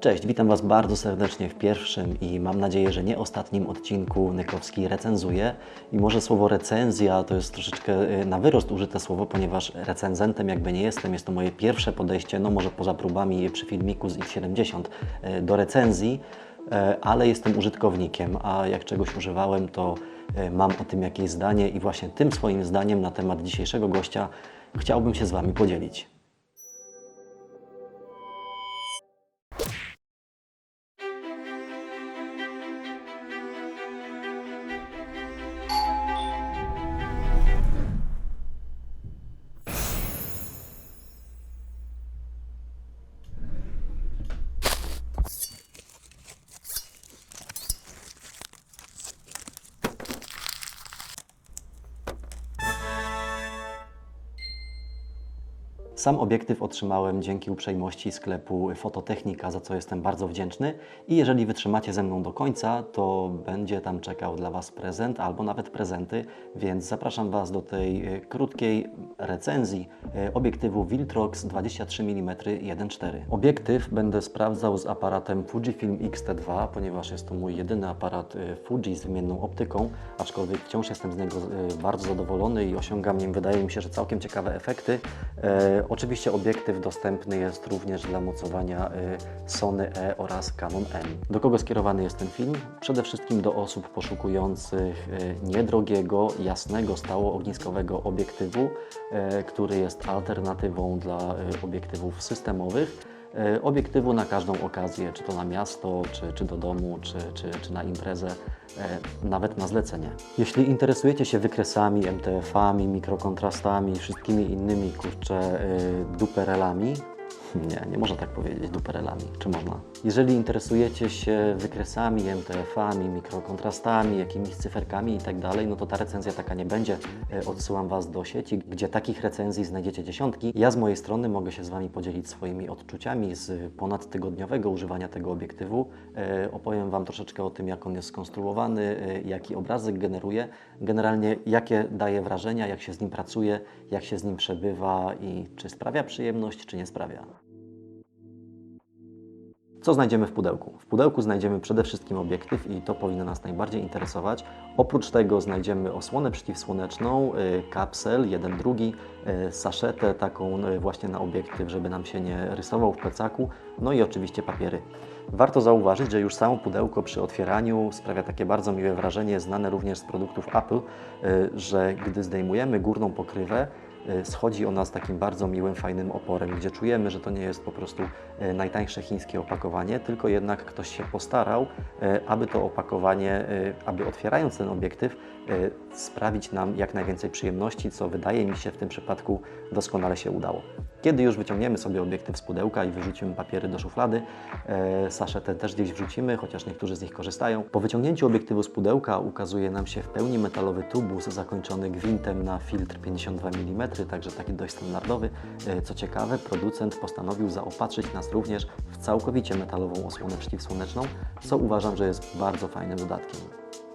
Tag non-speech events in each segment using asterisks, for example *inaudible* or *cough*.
Cześć, witam Was bardzo serdecznie w pierwszym i mam nadzieję, że nie ostatnim odcinku Nykowski recenzuje. I może słowo recenzja to jest troszeczkę y, na wyrost użyte słowo, ponieważ recenzentem jakby nie jestem. Jest to moje pierwsze podejście, no może poza próbami przy filmiku z X70 y, do recenzji, y, ale jestem użytkownikiem, a jak czegoś używałem, to mam o tym jakieś zdanie i właśnie tym swoim zdaniem na temat dzisiejszego gościa chciałbym się z Wami podzielić. Sam obiektyw otrzymałem dzięki uprzejmości sklepu Fototechnika, za co jestem bardzo wdzięczny. I jeżeli wytrzymacie ze mną do końca, to będzie tam czekał dla Was prezent albo nawet prezenty, więc zapraszam Was do tej e, krótkiej recenzji e, obiektywu Viltrox 23 mm 1.4. Obiektyw będę sprawdzał z aparatem Fujifilm X-T2, ponieważ jest to mój jedyny aparat e, Fuji z wymienną optyką, aczkolwiek wciąż jestem z niego bardzo zadowolony i osiągam nim, wydaje mi się, że całkiem ciekawe efekty. Oczywiście obiektyw dostępny jest również dla mocowania e, Sony E oraz Canon M. Do kogo skierowany jest ten film? Przede wszystkim do osób poszukujących e, niedrogiego, jasnego, stałoogniskowego obiektywu, e, który jest alternatywą dla obiektywów systemowych. E, Obiektywu na każdą okazję, czy to na miasto, czy, czy do domu, czy, czy, czy na imprezę, e, nawet na zlecenie. Jeśli interesujecie się wykresami, MTF-ami, mikrokontrastami, wszystkimi innymi kurczę e, duperelami, nie, nie można tak powiedzieć duperelami, czy można? Jeżeli interesujecie się wykresami, MTF-ami, mikrokontrastami, jakimiś cyferkami i tak dalej, no to ta recenzja taka nie będzie. E, Odsyłam Was do sieci, gdzie takich recenzji znajdziecie dziesiątki. Ja z mojej strony mogę się z Wami podzielić swoimi odczuciami z ponadtygodniowego używania tego obiektywu. E, Opowiem Wam troszeczkę o tym, jak on jest skonstruowany, e, jaki obrazek generuje, generalnie jakie daje wrażenia, jak się z nim pracuje, jak się z nim przebywa i czy sprawia przyjemność, czy nie sprawia. Co znajdziemy w pudełku? W pudełku znajdziemy przede wszystkim obiektyw i to powinno nas najbardziej interesować. Oprócz tego znajdziemy osłonę przeciwsłoneczną, y, kapsel, jeden drugi, y, saszetę taką y, właśnie na obiektyw, żeby nam się nie rysował w plecaku, no i oczywiście papiery. Warto zauważyć, że już samo pudełko przy otwieraniu sprawia takie bardzo miłe wrażenie, znane również z produktów Apple, że gdy zdejmujemy górną pokrywę, schodzi ona z takim bardzo miłym, fajnym oporem, gdzie czujemy, że to nie jest po prostu y, najtańsze chińskie opakowanie, tylko jednak ktoś się postarał, y, aby to opakowanie, y, aby otwierając ten obiektyw, y, sprawić nam jak najwięcej przyjemności, co wydaje mi się w tym przypadku doskonale się udało. Kiedy już wyciągniemy sobie obiektyw z pudełka i wyrzucimy papiery do szuflady, e, saszetę też gdzieś wrzucimy, chociaż niektórzy z nich korzystają. Po wyciągnięciu obiektywu z pudełka ukazuje nam się w pełni metalowy tubus zakończony gwintem na filtr 52 mm, także taki dość standardowy. E, Co ciekawe, producent postanowił zaopatrzyć nas również w całkowicie metalową osłonę przeciwsłoneczną, co uważam, że jest bardzo fajnym dodatkiem.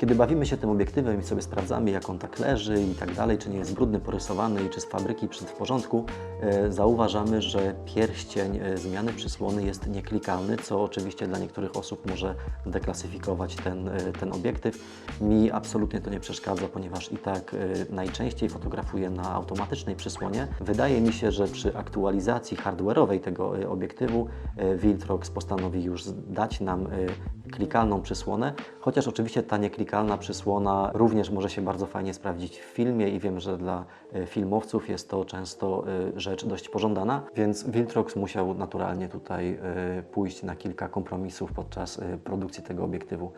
Kiedy bawimy się tym obiektywem i sobie sprawdzamy, jak on tak leży i tak dalej, czy nie jest brudny, porysowany i czy z fabryki czy w porządku, e, zauważamy, że pierścień e, zmiany przysłony jest nieklikalny, co oczywiście dla niektórych osób może deklasyfikować ten, e, ten obiektyw. Mi absolutnie to nie przeszkadza, ponieważ i tak najczęściej fotografuję na automatycznej przysłonie. Wydaje mi się, że przy aktualizacji hardware'owej tego obiektywu Viltrox postanowi już dać nam klikalną przysłonę, chociaż oczywiście ta nieklikalna przysłona również może się bardzo fajnie sprawdzić w filmie i wiem, że dla e, filmowców jest to często e, rzecz dość pożądana, więc Viltrox musiał naturalnie tutaj e, pójść na kilka kompromisów podczas produkcji tego obiektywu.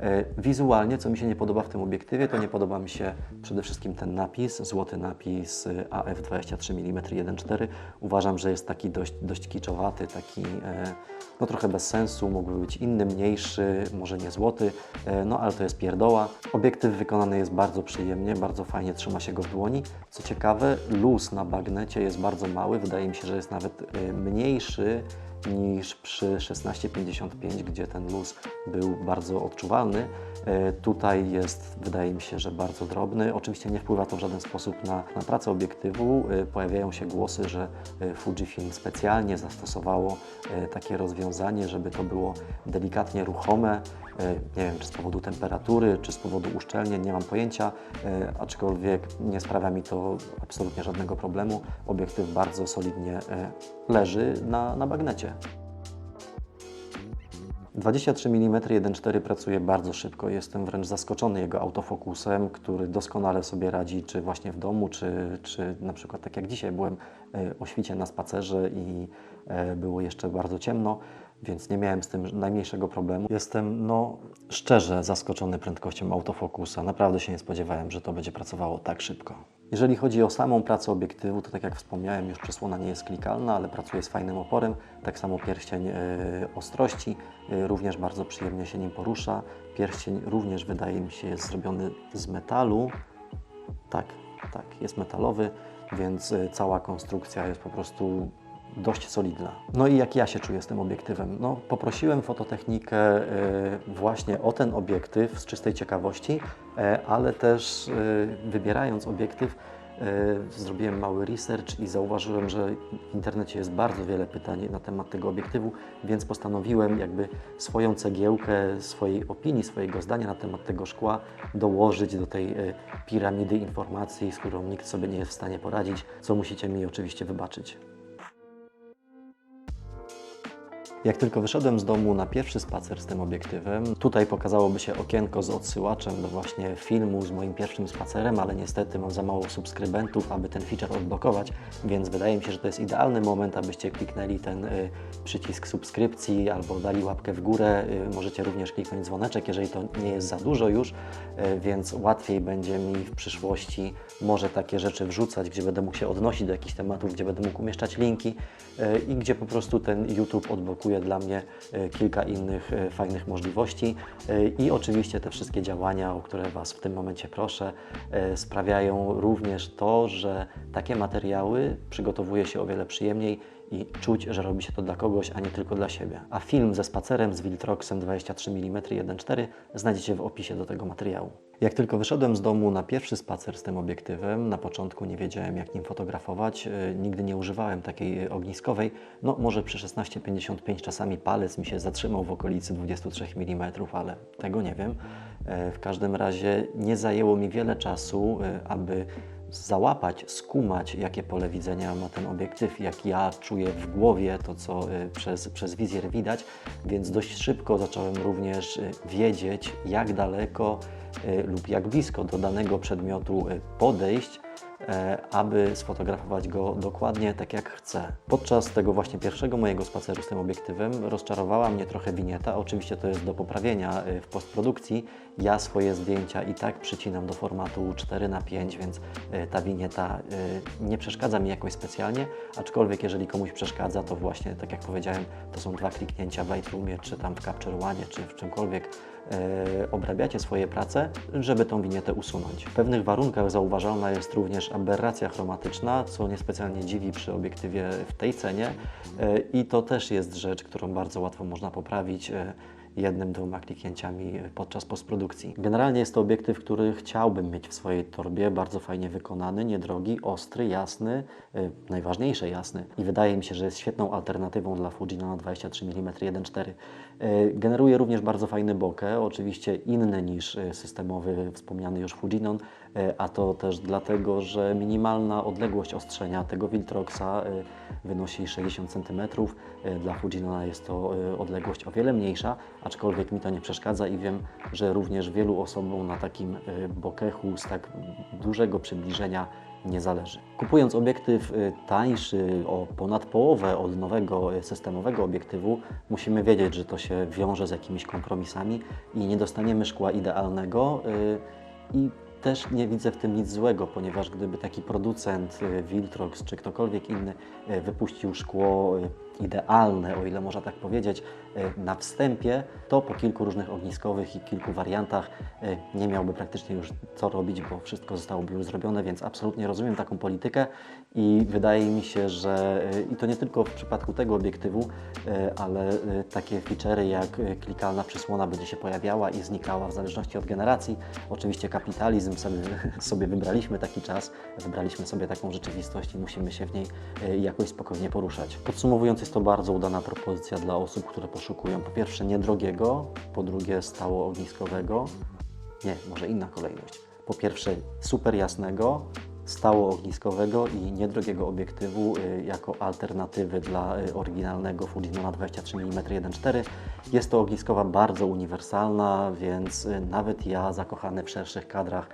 E, Wizualnie, co mi się nie podoba w tym obiektywie, to nie podoba mi się przede wszystkim ten napis, złoty napis e, AF23 mm 1.4. Uważam, że jest taki dość, dość kiczowaty, taki e, no trochę bez sensu, mógłby być inny, mniejszy, może nie złoty, e, no ale to jest pierdoła. Obiektyw wykonany jest bardzo przyjemnie, bardzo fajnie trzyma się go w dłoni. Co ciekawe, luz na bagnecie jest bardzo mały, wydaje mi się, że jest nawet mniejszy niż przy 16-55, gdzie ten luz był bardzo odczuwalny. E, Tutaj jest, wydaje mi się, że bardzo drobny. Oczywiście nie wpływa to w żaden sposób na, na pracę obiektywu. E, Pojawiają się głosy, że e, Fujifilm specjalnie zastosowało takie rozwiązanie, żeby to było delikatnie ruchome. E, Nie wiem, czy z powodu temperatury, czy z powodu uszczelnień, nie mam pojęcia, e, aczkolwiek nie sprawia mi to absolutnie żadnego problemu. Obiektyw bardzo solidnie e, leży na, na bagnecie. 23 mm 1.4 pracuje bardzo szybko. Jestem wręcz zaskoczony jego autofokusem, który doskonale sobie radzi, czy właśnie w domu, czy, czy na przykład tak jak dzisiaj byłem o świcie na spacerze i było jeszcze bardzo ciemno, więc nie miałem z tym najmniejszego problemu. Jestem no, szczerze zaskoczony prędkością autofokusa. Naprawdę się nie spodziewałem, że to będzie pracowało tak szybko. Jeżeli chodzi o samą pracę obiektywu, to tak jak wspomniałem, już przysłona nie jest klikalna, ale pracuje z fajnym oporem. Tak samo pierścień e, ostrości e, również bardzo przyjemnie się nim porusza. Pierścień również wydaje mi się jest zrobiony z metalu. Tak, tak, jest metalowy, więc e, cała konstrukcja jest po prostu dość solidna. No i jak ja się czuję z tym obiektywem? No, poprosiłem fototechnikę e, właśnie o ten obiektyw z czystej ciekawości, e, ale też e, wybierając obiektyw, zrobiłem mały research i zauważyłem, że w internecie jest bardzo wiele pytań na temat tego obiektywu, więc postanowiłem jakby swoją cegiełkę, swojej opinii, swojego zdania na temat tego szkła dołożyć do tej piramidy informacji, z którą nikt sobie nie jest w stanie poradzić, co musicie mi oczywiście wybaczyć. Jak tylko wyszedłem z domu na pierwszy spacer z tym obiektywem, tutaj pokazałoby się okienko z odsyłaczem do właśnie filmu z moim pierwszym spacerem, ale niestety mam za mało subskrybentów, aby ten feature odblokować, więc wydaje mi się, że to jest idealny moment, abyście kliknęli ten y, przycisk subskrypcji albo dali łapkę w górę. Y, możecie również kliknąć dzwoneczek, jeżeli to nie jest za dużo już, y, więc łatwiej będzie mi w przyszłości może takie rzeczy wrzucać, gdzie będę mógł się odnosić do jakichś tematów, gdzie będę mógł umieszczać linki y, i gdzie po prostu ten YouTube odblokuje dla mnie y, kilka innych y, fajnych możliwości. Y, I oczywiście te wszystkie działania, o które Was w tym momencie proszę, sprawiają również to, że takie materiały przygotowuje się o wiele przyjemniej i czuć, że robi się to dla kogoś, a nie tylko dla siebie. A film ze spacerem z Viltroxem 23 mm 1.4 znajdziecie w opisie do tego materiału. Jak tylko wyszedłem z domu na pierwszy spacer z tym obiektywem, na początku nie wiedziałem jak nim fotografować, yy, nigdy nie używałem takiej yy, ogniskowej. No może przy 16-55 czasami palec mi się zatrzymał w okolicy 23 mm, ale tego nie wiem. Yy, W każdym razie nie zajęło mi wiele czasu, aby załapać, skumać, jakie pole widzenia ma ten obiektyw, jak ja czuję w głowie to, co przez, przez wizjer widać, więc dość szybko zacząłem również wiedzieć, jak daleko lub jak blisko do danego przedmiotu y, podejść, aby sfotografować go dokładnie tak jak chcę. Podczas tego właśnie pierwszego mojego spaceru z tym obiektywem rozczarowała mnie trochę winieta. Oczywiście to jest do poprawienia y, w postprodukcji. Ja swoje zdjęcia i tak przycinam do formatu 4 na 5 więc y, ta winieta nie przeszkadza mi jakoś specjalnie, aczkolwiek jeżeli komuś przeszkadza, to właśnie tak jak powiedziałem, to są dwa kliknięcia w Lightroomie, czy tam w Capture One, czy w czymkolwiek e, obrabiacie swoje prace, żeby tą winietę usunąć. W pewnych warunkach zauważalna jest również aberracja chromatyczna, co niespecjalnie dziwi przy obiektywie w tej cenie e, i to też jest rzecz, którą bardzo łatwo można poprawić e, jednym, dwoma kliknięciami podczas postprodukcji. Generalnie jest to obiektyw, który chciałbym mieć w swojej torbie, bardzo fajnie wykonany, niedrogi, ostry, jasny, e, najważniejsze jasny i wydaje mi się, że jest świetną alternatywą dla Fujina na 23 mm 1.4. E, Generuje również bardzo fajny bokeh, oczywiście inny niż systemowy wspomniany już Fujinon, a to też dlatego, że minimalna odległość ostrzenia tego Viltroxa e, wynosi 60 cm. E, Dla Fujinona jest to e, odległość o wiele mniejsza, aczkolwiek mi to nie przeszkadza i wiem, że również wielu osobom na takim e, bokechu z tak dużego przybliżenia nie zależy. Kupując obiektyw tańszy o ponad połowę od nowego systemowego obiektywu, musimy wiedzieć, że to się wiąże z jakimiś kompromisami i nie dostaniemy szkła idealnego i też nie widzę w tym nic złego, ponieważ gdyby taki producent y, Viltrox czy ktokolwiek inny y, wypuścił szkło y, idealne, o ile można tak powiedzieć, e, na wstępie, to po kilku różnych ogniskowych i kilku wariantach e, nie miałby praktycznie już co robić, bo wszystko zostałoby już zrobione, więc absolutnie rozumiem taką politykę i wydaje mi się, że e, i to nie tylko w przypadku tego obiektywu, ale takie feature'y jak klikalna przysłona będzie się pojawiała i znikała w zależności od generacji. Oczywiście kapitalizm sobie, *laughs* sobie wybraliśmy taki czas, wybraliśmy sobie taką rzeczywistość i musimy się w niej jakoś spokojnie poruszać. Podsumowując, jest to bardzo udana propozycja dla osób, które poszukują po pierwsze niedrogiego, po drugie stało ogniskowego, nie, może inna kolejność. Po pierwsze super jasnego, stało ogniskowego i niedrogiego obiektywu y, jako alternatywy dla y, oryginalnego Fujifilma 23 mm 1.4. Jest to ogniskowa bardzo uniwersalna, więc y, nawet ja zakochany w szerszych kadrach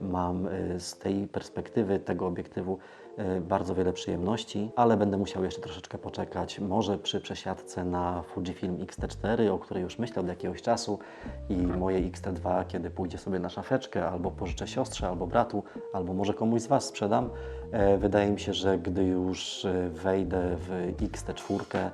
mam y, z tej perspektywy tego obiektywu y, bardzo wiele przyjemności, ale będę musiał jeszcze troszeczkę poczekać. Może przy przesiadce na Fujifilm X-T4, o której już myślę od jakiegoś czasu i moje X-T2, kiedy pójdzie sobie na szafeczkę, albo pożyczę siostrze, albo bratu, albo może komuś z Was sprzedam. E, Wydaje mi się, że gdy już e, wejdę w X-T4, e,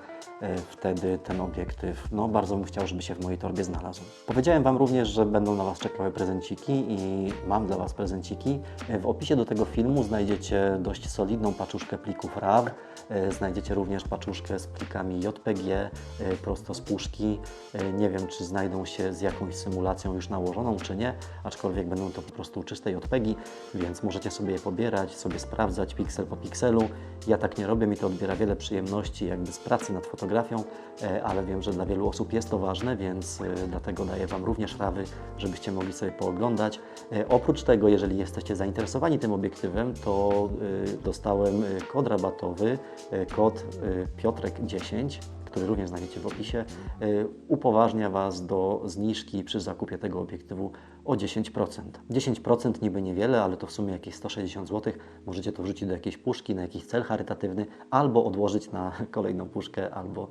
wtedy ten obiektyw, no bardzo bym chciał, żeby się w mojej torbie znalazł. Powiedziałem Wam również, że będą na Was czekały prezenciki i mam dla Was prezenciki. W opisie do tego filmu znajdziecie dość solidną paczuszkę plików RAW. Znajdziecie również paczuszkę z plikami JPG prosto z puszki. Nie wiem, czy znajdą się z jakąś symulacją już nałożoną, czy nie, aczkolwiek będą to po prostu czyste JPG, więc możecie sobie je pobierać, sobie sprawdzać piksel po pikselu. Ja tak nie robię, mi to odbiera wiele przyjemności jakby z pracy nad fotografią, e, ale wiem, że dla wielu osób jest to ważne, więc e, dlatego daję Wam również rawy, żebyście mogli sobie pooglądać. E, Oprócz tego, jeżeli jesteście zainteresowani tym obiektywem, to dostałem kod rabatowy, kod e, Piotrek10, który również znajdziecie w opisie, upoważnia Was do zniżki przy zakupie tego obiektywu o 10%. 10% niby niewiele, ale to w sumie jakieś 160 zł. Możecie to wrzucić do jakiejś puszki, na jakiś cel charytatywny, albo odłożyć na *laughs* kolejną puszkę, albo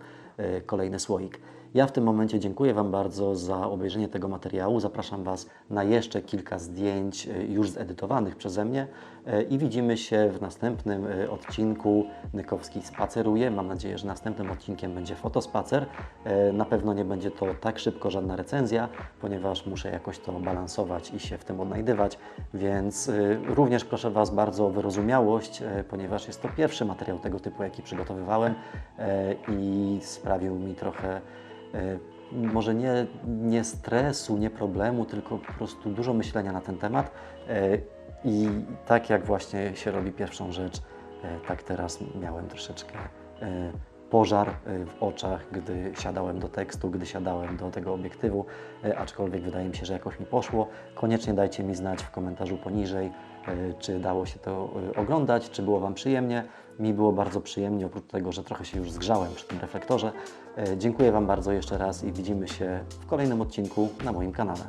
kolejny słoik. Ja w tym momencie dziękuję Wam bardzo za obejrzenie tego materiału. Zapraszam Was na jeszcze kilka zdjęć e, już zedytowanych przeze mnie e, i widzimy się w następnym e, odcinku Nykowski spaceruje. Mam nadzieję, że następnym odcinkiem będzie fotospacer. E, Na pewno nie będzie to tak szybko żadna recenzja, ponieważ muszę jakoś to balansować i się w tym odnajdywać, więc e, również proszę Was bardzo o wyrozumiałość, e, ponieważ jest to pierwszy materiał tego typu, jaki przygotowywałem e, i sprawił mi trochę e, może nie, nie stresu, nie problemu, tylko po prostu dużo myślenia na ten temat. E, I tak jak właśnie się robi pierwszą rzecz, e, tak teraz miałem troszeczkę pożar w oczach, gdy siadałem do tekstu, gdy siadałem do tego obiektywu, aczkolwiek wydaje mi się, że jakoś mi poszło. Koniecznie dajcie mi znać w komentarzu poniżej, czy dało się to oglądać, czy było Wam przyjemnie. Mi było bardzo przyjemnie, oprócz tego, że trochę się już zgrzałem przy tym reflektorze. E, dziękuję Wam bardzo jeszcze raz i widzimy się w kolejnym odcinku na moim kanale.